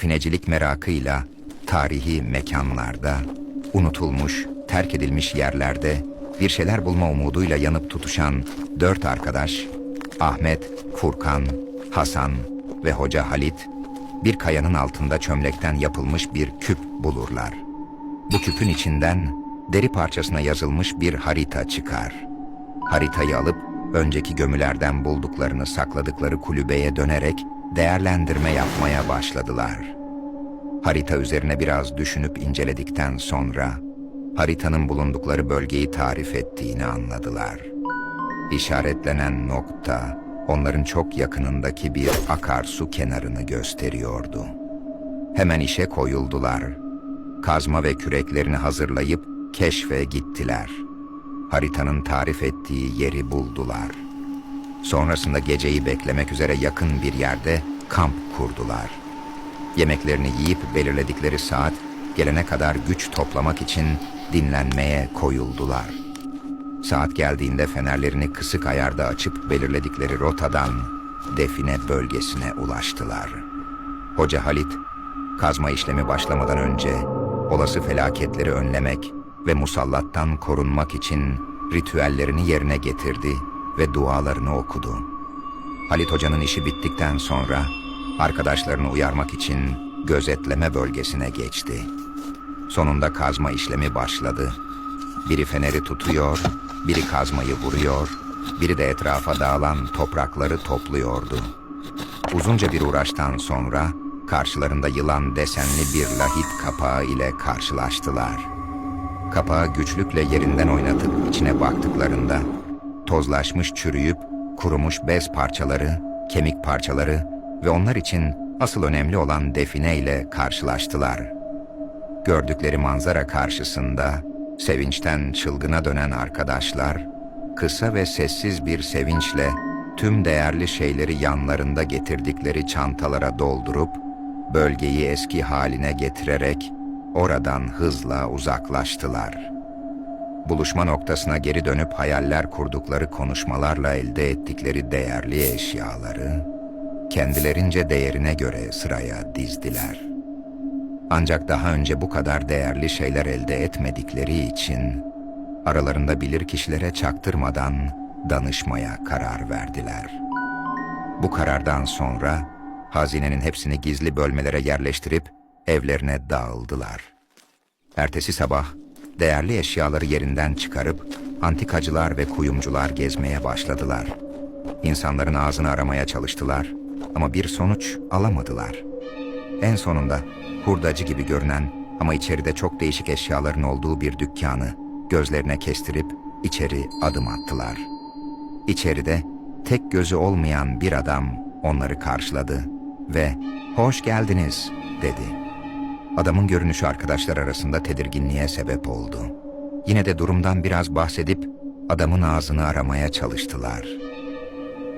definecilik merakıyla tarihi mekanlarda, unutulmuş, terk edilmiş yerlerde bir şeyler bulma umuduyla yanıp tutuşan dört arkadaş, Ahmet, Furkan, Hasan ve Hoca Halit, bir kayanın altında çömlekten yapılmış bir küp bulurlar. Bu küpün içinden deri parçasına yazılmış bir harita çıkar. Haritayı alıp önceki gömülerden bulduklarını sakladıkları kulübeye dönerek değerlendirme yapmaya başladılar. Harita üzerine biraz düşünüp inceledikten sonra haritanın bulundukları bölgeyi tarif ettiğini anladılar. İşaretlenen nokta onların çok yakınındaki bir akarsu kenarını gösteriyordu. Hemen işe koyuldular. Kazma ve küreklerini hazırlayıp keşfe gittiler. Haritanın tarif ettiği yeri buldular. Sonrasında geceyi beklemek üzere yakın bir yerde kamp kurdular. Yemeklerini yiyip belirledikleri saat gelene kadar güç toplamak için dinlenmeye koyuldular. Saat geldiğinde fenerlerini kısık ayarda açıp belirledikleri rotadan define bölgesine ulaştılar. Hoca Halit, kazma işlemi başlamadan önce olası felaketleri önlemek ve musallattan korunmak için ritüellerini yerine getirdi ve dualarını okudu. Halit Hoca'nın işi bittikten sonra arkadaşlarını uyarmak için gözetleme bölgesine geçti. Sonunda kazma işlemi başladı. Biri feneri tutuyor, biri kazmayı vuruyor, biri de etrafa dağılan toprakları topluyordu. Uzunca bir uğraştan sonra karşılarında yılan desenli bir lahit kapağı ile karşılaştılar. Kapağı güçlükle yerinden oynatıp içine baktıklarında tozlaşmış çürüyüp kurumuş bez parçaları, kemik parçaları ve onlar için asıl önemli olan define ile karşılaştılar. Gördükleri manzara karşısında sevinçten çılgına dönen arkadaşlar kısa ve sessiz bir sevinçle tüm değerli şeyleri yanlarında getirdikleri çantalara doldurup bölgeyi eski haline getirerek oradan hızla uzaklaştılar. Buluşma noktasına geri dönüp hayaller kurdukları konuşmalarla elde ettikleri değerli eşyaları kendilerince değerine göre sıraya dizdiler. Ancak daha önce bu kadar değerli şeyler elde etmedikleri için aralarında bilir kişilere çaktırmadan danışmaya karar verdiler. Bu karardan sonra hazinenin hepsini gizli bölmelere yerleştirip evlerine dağıldılar. Ertesi sabah değerli eşyaları yerinden çıkarıp antikacılar ve kuyumcular gezmeye başladılar. İnsanların ağzını aramaya çalıştılar ama bir sonuç alamadılar. En sonunda hurdacı gibi görünen ama içeride çok değişik eşyaların olduğu bir dükkanı gözlerine kestirip içeri adım attılar. İçeride tek gözü olmayan bir adam onları karşıladı ve "Hoş geldiniz." dedi. Adamın görünüşü arkadaşlar arasında tedirginliğe sebep oldu. Yine de durumdan biraz bahsedip adamın ağzını aramaya çalıştılar.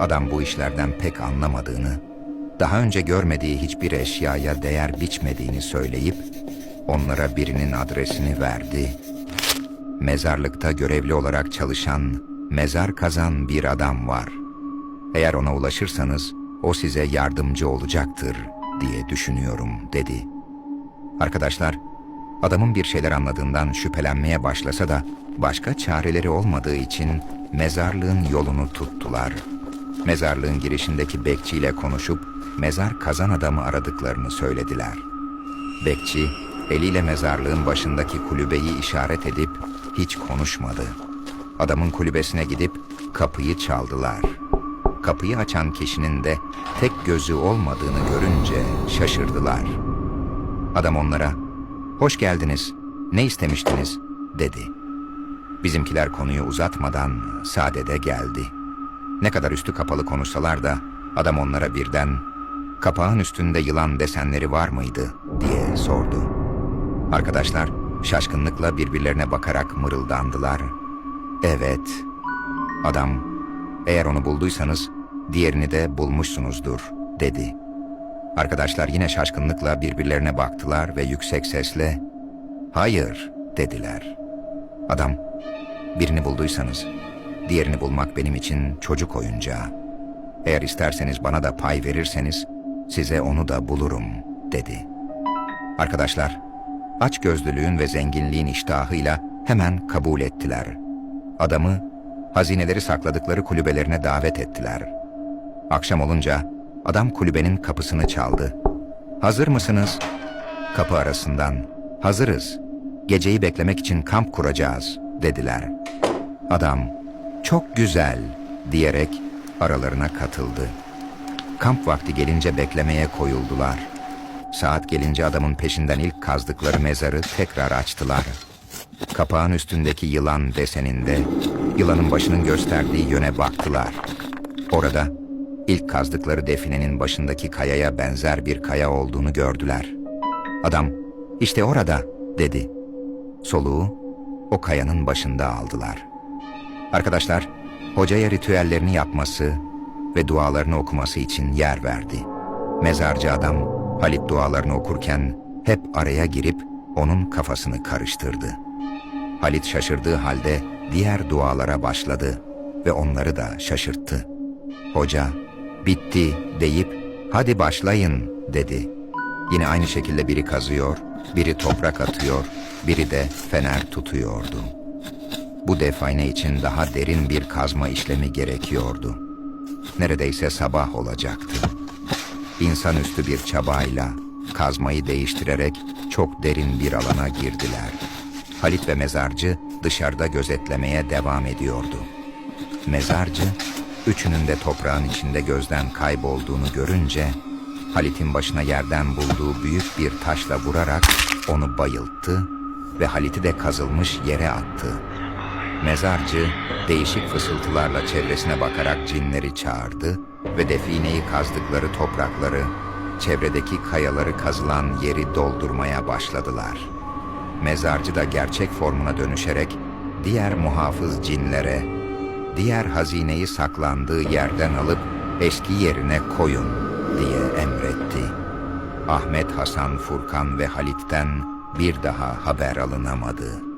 Adam bu işlerden pek anlamadığını, daha önce görmediği hiçbir eşyaya değer biçmediğini söyleyip onlara birinin adresini verdi. Mezarlıkta görevli olarak çalışan, mezar kazan bir adam var. Eğer ona ulaşırsanız o size yardımcı olacaktır diye düşünüyorum dedi. Arkadaşlar, adamın bir şeyler anladığından şüphelenmeye başlasa da başka çareleri olmadığı için mezarlığın yolunu tuttular. Mezarlığın girişindeki bekçiyle konuşup mezar kazan adamı aradıklarını söylediler. Bekçi eliyle mezarlığın başındaki kulübeyi işaret edip hiç konuşmadı. Adamın kulübesine gidip kapıyı çaldılar. Kapıyı açan kişinin de tek gözü olmadığını görünce şaşırdılar. Adam onlara, hoş geldiniz, ne istemiştiniz, dedi. Bizimkiler konuyu uzatmadan sadede geldi. Ne kadar üstü kapalı konuşsalar da adam onlara birden, kapağın üstünde yılan desenleri var mıydı, diye sordu. Arkadaşlar şaşkınlıkla birbirlerine bakarak mırıldandılar. Evet. Adam, eğer onu bulduysanız diğerini de bulmuşsunuzdur, dedi.'' Arkadaşlar yine şaşkınlıkla birbirlerine baktılar ve yüksek sesle "Hayır." dediler. Adam, "Birini bulduysanız diğerini bulmak benim için çocuk oyuncağı. Eğer isterseniz bana da pay verirseniz size onu da bulurum." dedi. Arkadaşlar, açgözlülüğün ve zenginliğin iştahıyla hemen kabul ettiler. Adamı, hazineleri sakladıkları kulübelerine davet ettiler. Akşam olunca adam kulübenin kapısını çaldı. Hazır mısınız? Kapı arasından, hazırız. Geceyi beklemek için kamp kuracağız, dediler. Adam, çok güzel, diyerek aralarına katıldı. Kamp vakti gelince beklemeye koyuldular. Saat gelince adamın peşinden ilk kazdıkları mezarı tekrar açtılar. Kapağın üstündeki yılan deseninde yılanın başının gösterdiği yöne baktılar. Orada ilk kazdıkları definenin başındaki kayaya benzer bir kaya olduğunu gördüler. Adam işte orada dedi. Soluğu o kayanın başında aldılar. Arkadaşlar hocaya ritüellerini yapması ve dualarını okuması için yer verdi. Mezarcı adam Halit dualarını okurken hep araya girip onun kafasını karıştırdı. Halit şaşırdığı halde diğer dualara başladı ve onları da şaşırttı. Hoca, bitti deyip hadi başlayın dedi. Yine aynı şekilde biri kazıyor, biri toprak atıyor, biri de fener tutuyordu. Bu define için daha derin bir kazma işlemi gerekiyordu. Neredeyse sabah olacaktı. İnsanüstü bir çabayla kazmayı değiştirerek çok derin bir alana girdiler. Halit ve mezarcı dışarıda gözetlemeye devam ediyordu. Mezarcı, üçünün de toprağın içinde gözden kaybolduğunu görünce, Halit'in başına yerden bulduğu büyük bir taşla vurarak onu bayılttı ve Halit'i de kazılmış yere attı. Mezarcı değişik fısıltılarla çevresine bakarak cinleri çağırdı ve defineyi kazdıkları toprakları, çevredeki kayaları kazılan yeri doldurmaya başladılar. Mezarcı da gerçek formuna dönüşerek diğer muhafız cinlere, diğer hazineyi saklandığı yerden alıp eski yerine koyun diye emretti. Ahmet, Hasan, Furkan ve Halit'ten bir daha haber alınamadı.''